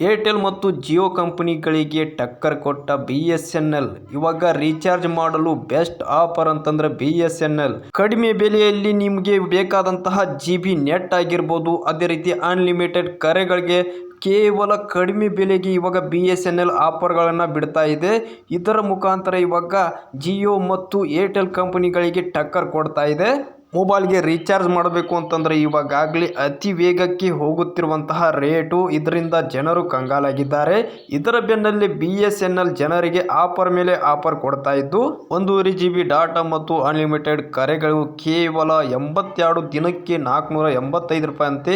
Airtel ಮತ್ತು ಜಿಯೋ ಕಂಪನಿಗಳಿಗೆ ಟಕ್ಕರ್ ಕೊಟ್ಟ ಬಿ ಎಸ್ ಎನ್ ಎಲ್. ಇವಾಗ ರೀಚಾರ್ಜ್ ಮಾಡಲು ಬೆಸ್ಟ್ ಆಫರ್ ಅಂತಂದ್ರೆ ಬಿ ಎಸ್ ಎನ್ ಎಲ್. ಕಡಿಮೆ ಬೆಲೆಯಲ್ಲಿ ನಿಮಗೆ ಬೇಕಾದಂತಹ ಜಿ ಬಿ ನೆಟ್ ಆಗಿರ್ಬೋದು, ಅದೇ ರೀತಿ ಅನ್ಲಿಮಿಟೆಡ್ ಕರೆಗಳಿಗೆ ಕೇವಲ ಕಡಿಮೆ ಬೆಲೆಗೆ ಇವಾಗ ಬಿ ಎಸ್ ಎನ್ ಎಲ್ ಆಫರ್ಗಳನ್ನು ಬಿಡ್ತಾ ಇದೆ. ಇದರ ಮುಖಾಂತರ ಇವಾಗ ಜಿಯೋ ಮತ್ತು ಏರ್ಟೆಲ್ ಕಂಪನಿಗಳಿಗೆ ಟಕ್ಕರ್ ಕೊಡ್ತಾ ಇದೆ. ಮೊಬೈಲ್ಗೆ ರೀಚಾರ್ಜ್ ಮಾಡಬೇಕು ಅಂತಂದರೆ ಇವಾಗಾಗಲೇ ಅತಿ ವೇಗಕ್ಕೆ ಹೋಗುತ್ತಿರುವಂತಹ ರೇಟು ಇದರಿಂದ ಜನರು ಕಂಗಾಲಾಗಿದ್ದಾರೆ. ಇದರ ಬೆನ್ನಲ್ಲಿ ಬಿ ಎಸ್ ಎನ್ ಎಲ್ ಜನರಿಗೆ ಆಫರ್ ಮೇಲೆ ಆಫರ್ ಕೊಡ್ತಾ ಇದ್ದು ಒಂದೂವರೆ ಜಿ ಬಿ ಡಾಟಾ ಮತ್ತು ಅನ್ಲಿಮಿಟೆಡ್ ಕರೆಗಳು ಕೇವಲ ಎಂಬತ್ತೆರಡು ದಿನಕ್ಕೆ ನಾಲ್ಕುನೂರ ಎಂಬತ್ತೈದು ರೂಪಾಯಿ ಅಂತೆ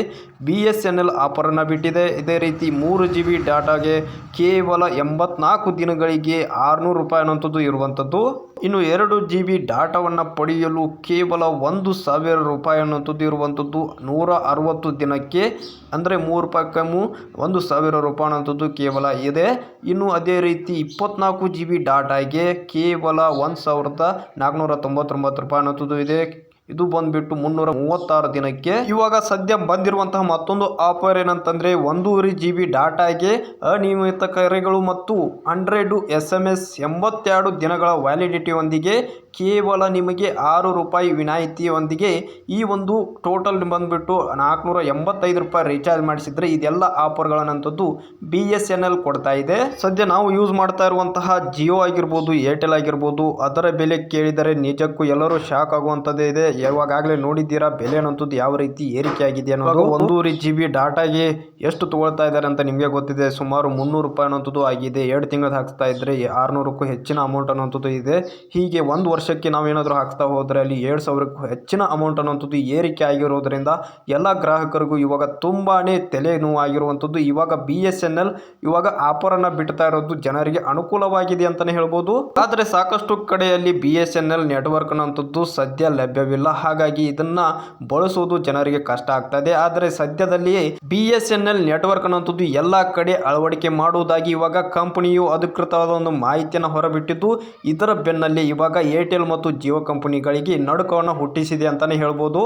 ಬಿ ಎಸ್ ಎನ್ ಎಲ್ ಆಫರನ್ನು ಬಿಟ್ಟಿದೆ. ಇದೇ ರೀತಿ ಮೂರು ಜಿ ಬಿ ಡಾಟಾಗೆ ಕೇವಲ ಎಂಬತ್ನಾಲ್ಕು ದಿನಗಳಿಗೆ ಆರುನೂರು ರೂಪಾಯಿ ಅನ್ನೋಂಥದ್ದು ಇರುವಂಥದ್ದು. ಇನ್ನು ಎರಡು ಜಿ ಬಿ ಡಾಟಾವನ್ನು ಪಡೆಯಲು ಕೇವಲ ಒಂದು ಸಾವಿರ ರೂಪಾಯಿ ತುದಿರುವಂಥದ್ದು ನೂರ ಅರವತ್ತು ದಿನಕ್ಕೆ, ಅಂದರೆ ಮೂರು ರೂಪಾಯಿ ಕಮ್ಮು ಒಂದು ಸಾವಿರ ರೂಪಾಯಿ ಅನ್ನೋಂಥದ್ದು ಕೇವಲ ಇದೆ. ಇನ್ನು ಅದೇ ರೀತಿ ಇಪ್ಪತ್ನಾಲ್ಕು ಜಿ ಬಿ ಡಾಟಾಗೆ ಕೇವಲ ಒಂದು ಸಾವಿರದ ನಾಲ್ಕುನೂರ ತೊಂಬತ್ತೊಂಬತ್ತು ರೂಪಾಯಿ ಅನ್ನೋಂಥದ್ದು ಇದೆ. ಇದು ಬಂದ್ಬಿಟ್ಟು ಮುನ್ನೂರ ಮೂವತ್ತಾರು ದಿನಕ್ಕೆ. ಇವಾಗ ಸದ್ಯ ಬಂದಿರುವಂತಹ ಮತ್ತೊಂದು ಆಫರ್ ಏನಂತಂದ್ರೆ ಒಂದೂವರೆ ಜಿ ಬಿ ಡಾಟಾಗೆ ಅನಿಯಮಿತ ಕರೆಗಳು ಮತ್ತು ಹಂಡ್ರೆಡ್ ಎಸ್ ಎಂ ಎಸ್ ಎಂಬತ್ತೆರಡು ದಿನಗಳ ವ್ಯಾಲಿಡಿಟಿಯೊಂದಿಗೆ ಕೇವಲ ನಿಮಗೆ ಆರು ರೂಪಾಯಿ ವಿನಾಯಿತಿಯೊಂದಿಗೆ ಈ ಒಂದು ಟೋಟಲ್ ಬಂದ್ಬಿಟ್ಟು ನಾಲ್ಕುನೂರ ಎಂಬತ್ತೈದು ರೂಪಾಯಿ ರೀಚಾರ್ಜ್ ಮಾಡಿಸಿದ್ರೆ ಇದೆಲ್ಲ ಆಫರ್ಗಳನ್ನಂಥದ್ದು ಬಿ ಎಸ್ ಎನ್ ಎಲ್ ಕೊಡ್ತಾ ಇದೆ. ಸದ್ಯ ನಾವು ಯೂಸ್ ಮಾಡ್ತಾ ಇರುವಂತಹ ಜಿಯೋ ಆಗಿರ್ಬೋದು ಏರ್ಟೆಲ್ ಆಗಿರ್ಬೋದು, ಅದರ ಬೆಲೆ ಕೇಳಿದರೆ ನಿಜಕ್ಕೂ ಎಲ್ಲರೂ ಶಾಕ್ ಆಗುವಂಥದ್ದೇ ಇದೆ. ಯಾವಾಗಲೇ ನೋಡಿದ್ದೀರಾ ಬೆಲೆ ಅನ್ನೋಂಥದ್ದು ಯಾವ ರೀತಿ ಏರಿಕೆ ಆಗಿದೆ ಅನ್ನೋದು ಒಂದೂವರೆ ಜಿ ಬಿ ಡಾಟಾಗೆ ಎಷ್ಟು ತೊಗೊಳ್ತಾ ಇದ್ದಾರೆ ಅಂತ ನಿಮಗೆ ಗೊತ್ತಿದೆ. ಸುಮಾರು ಮುನ್ನೂರು ರೂಪಾಯಿ ಅನ್ನೋಂಥದ್ದು ಆಗಿದೆ. ಎರಡು ತಿಂಗಳು ಹಾಕ್ತಾ ಇದ್ದರೆ ಆರುನೂರಕ್ಕೂ ಹೆಚ್ಚಿನ ಅಮೌಂಟ್ ಅನ್ನೋಂಥದ್ದು ಇದೆ. ಹೀಗೆ ಒಂದು ವರ್ಷಕ್ಕೆ ನಾವೇನಾದರೂ ಹಾಕ್ತಾ ಹೋದರೆ ಅಲ್ಲಿ ಎರಡು ಸಾವಿರಕ್ಕೂ ಹೆಚ್ಚಿನ ಅಮೌಂಟ್ ಅನ್ನೋಂಥದ್ದು ಏರಿಕೆ ಆಗಿರೋದ್ರಿಂದ ಎಲ್ಲ ಗ್ರಾಹಕರಿಗೂ ಇವಾಗ ತುಂಬಾ ತಲೆನೋವಾಗಿರುವಂಥದ್ದು ಇವಾಗ ಬಿ ಎಸ್ ಎನ್ ಎಲ್ ಇವಾಗ ಆಫರನ್ನು ಬಿಡ್ತಾ ಇರೋದು ಜನರಿಗೆ ಅನುಕೂಲವಾಗಿದೆ ಅಂತಲೇ ಹೇಳ್ಬೋದು. ಆದರೆ ಸಾಕಷ್ಟು ಕಡೆಯಲ್ಲಿ B S N L network ಅನ್ನೋಂಥದ್ದು ಸದ್ಯ ಲಭ್ಯವಿಲ್ಲ. ಹಾಗಾಗಿ ಇದನ್ನ ಬಳಸುವುದು ಜನರಿಗೆ ಕಷ್ಟ ಆಗ್ತದೆ. ಆದರೆ ಸದ್ಯದಲ್ಲಿ B S N L network ಅನ್ನುವಂಥದ್ದು ಎಲ್ಲ ಕಡೆ ಅಳವಡಿಕೆ ಮಾಡುವುದಾಗಿ ಇವಾಗ ಕಂಪನಿಯು ಅಧಿಕೃತವಾದ ಒಂದು ಮಾಹಿತಿಯನ್ನು ಹೊರಬಿಟ್ಟಿದ್ದು, ಇದರ ಬೆನ್ನಲ್ಲಿ ಇವಾಗ ಏರ್ಟೆಲ್ ಮತ್ತು ಜಿಯೋ ಕಂಪನಿಗಳಿಗೆ ನಡುಕವನ್ನು ಹುಟ್ಟಿಸಿದೆ ಅಂತಲೇ ಹೇಳ್ಬೋದು.